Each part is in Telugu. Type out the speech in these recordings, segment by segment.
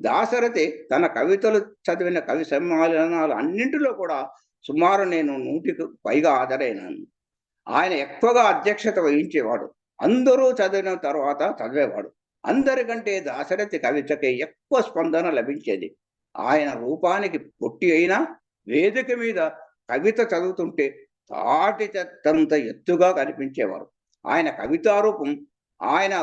దాశరథి తన కవితలు చదివిన కవి సమ్మేళనాలు అన్నింటిలో కూడా సుమారు నేను నూటికి పైగా హాజరైనాను ఆయన ఎక్కువగా అధ్యక్షత వహించేవాడు. అందరూ చదివిన తర్వాత చదివేవాడు. అందరికంటే దాశరథి కవితకి ఎక్కువ స్పందన లభించేది. ఆయన రూపానికి పొట్టి అయినా వేదిక మీద కవిత చదువుతుంటే తాటి చెత్తంత ఎత్తుగా కనిపించేవారు. ఆయన కవితారూపం ఆయన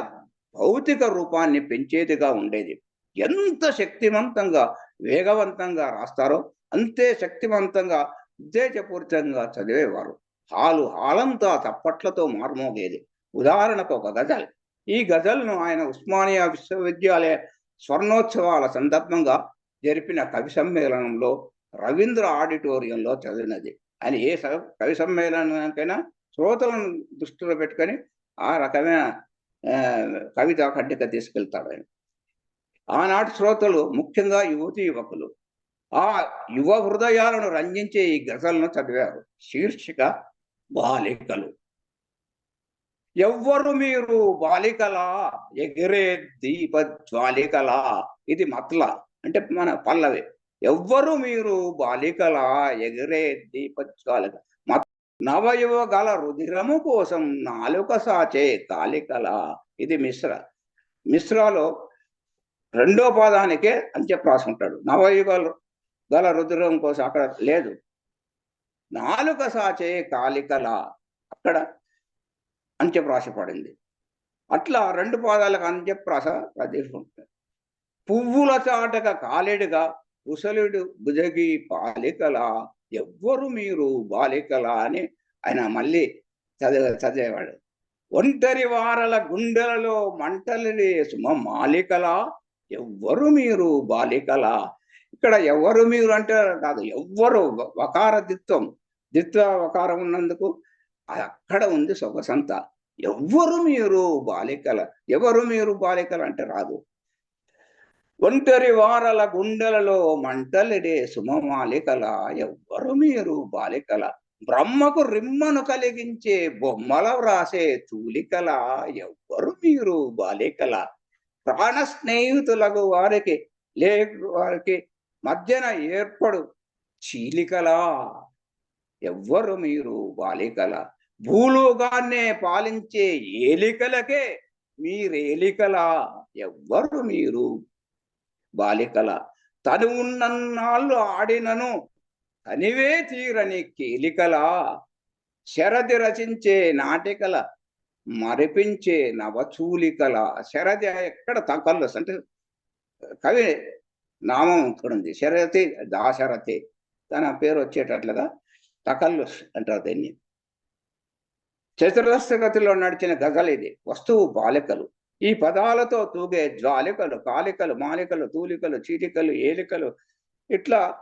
భౌతిక రూపాన్ని పెంచేదిగా ఉండేది. ఎంత శక్తివంతంగా వేగవంతంగా రాస్తారో అంతే శక్తివంతంగా ఉద్దేశపూరితంగా చదివేవారు. హాలు హాలంతా చప్పట్లతో మారుమోగేది. ఉదాహరణకు ఒక గజల్. ఈ గజల్ను ఆయన ఉస్మానియా విశ్వవిద్యాలయ స్వర్ణోత్సవాల సందర్భంగా జరిపిన కవి సమ్మేళనంలో రవీంద్ర ఆడిటోరియంలో చదివినది. ఆయన ఏ స- కవి సమ్మేళనానికైనా శ్రోతలను దృష్టిలో పెట్టుకొని ఆ రకమైన కవిత ఖడ్డిక తీసుకెళ్తాడు ఆయన. ఆనాటి శ్రోతలు ముఖ్యంగా యువతి యువకులు ఆ యువ హృదయాలను రంజించే ఈ గజలను చదివారు. శీర్షిక బాలికలు. ఎవ్వరు మీరు బాలికలా ఎగిరే దీప జ్వాలికలా ఇది మత్ల అంటే మన పల్లవి. ఎవ్వరు మీరు బాలికలా ఎగిరే దీప జ్వాలిక మత్ నవయువ గల రుధిరము కోసం నాలుక సాచే కాలికల. ఇది మిశ్ర మిశ్రలో రెండో పాదానికే అంత్యప్రాస ఉంటాడు నవయుగలు గల రుద్రం కోసం అక్కడ లేదు. నాలుక సాచే కాలికల అక్కడ అంత్యప్రాస పడింది అట్లా రెండు పాదాలకు అంత్యప్రాస ప్రదేశింటుంది పువ్వుల చాటక కాలేడుగా కుశలుడు బుజగి బాలికల ఎవ్వరు మీరు బాలికల అని ఆయన మళ్ళీ చదివే చదివేవాడు. ఒంటరి వారల గుండెలలో మంటలు సుమ మాలికల ఎవ్వరు మీరు బాలికల. ఇక్కడ ఎవరు మీరు అంటే కాదు ఎవ్వరు వకార దిత్వం దిత్వ వకారం ఉన్నందుకు అక్కడ ఉంది సొగసంత. ఎవ్వరు మీరు బాలికల ఎవరు మీరు బాలికలు అంటే రాదు. ఒంటరి వారల గుండెలలో మంటలిడే సుమమాలికల ఎవ్వరు మీరు బాలికల. బ్రహ్మకు రిమ్మను కలిగించే బొమ్మల వ్రాసే తూలికల ఎవ్వరు మీరు బాలికల. ప్రాణ స్నేహితులకు వారికి లే వారికి మధ్యన ఏర్పడు చీలికలా. ఎవ్వరు మీరు బాలికల. భూలోకాన్నే పాలించే ఏలికలకే మీరేలికలా. ఎవ్వరు మీరు బాలికల. తను ఉన్నన్నాళ్ళు ఆడినను తనివే తీరని కేలికల. శరది రచించే నాటికల మరిపించే నవచూలికల శరది ఎక్కడ తకల్లు అంటే కవి నామం ఇక్కడ ఉంది శరతి దాశరథి. తన పేరు వచ్చేటట్లుగా తకల్లుస్ అంటారు దీన్ని. చతురస్రగతిలో నడిచిన గజలు ఇది. వస్తువు బాలికలు. ఈ పదాలతో తూగే జ్వాలికలు కాలికలు మాలికలు తూలికలు చీటికలు ఏలికలు. ఇట్లా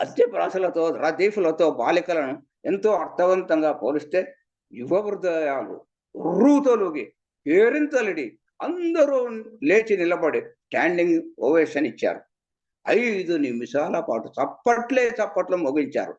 అత్యప్రాసలతో రదీఫులతో బాలికలను ఎంతో అర్థవంతంగా పోలిస్తే యువ హృదయాలు ఉర్రూతలుగి పేరింతలిడి అందరూ లేచి నిలబడి స్టాండింగ్ ఓవేషన్ ఇచ్చారు. ఐదు నిమిషాల పాటు చప్పట్లే చప్పట్లు ముగించారు.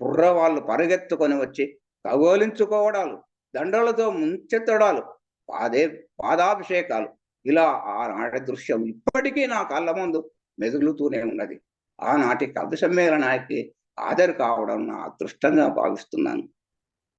కుర్రవాళ్ళు పరిగెత్తుకొని వచ్చి కగోలించుకోవడాలు దండలతో ముంచెత్తడాలు పాదే పాదాభిషేకాలు. ఇలా ఆనాటి దృశ్యం ఇప్పటికీ నా కళ్ళ ముందు మెదులుతూనే ఉన్నది. ఆనాటి కవి సమ్మేళనానికి హాజరు కావడం నా అదృష్టంగా భావిస్తున్నాను.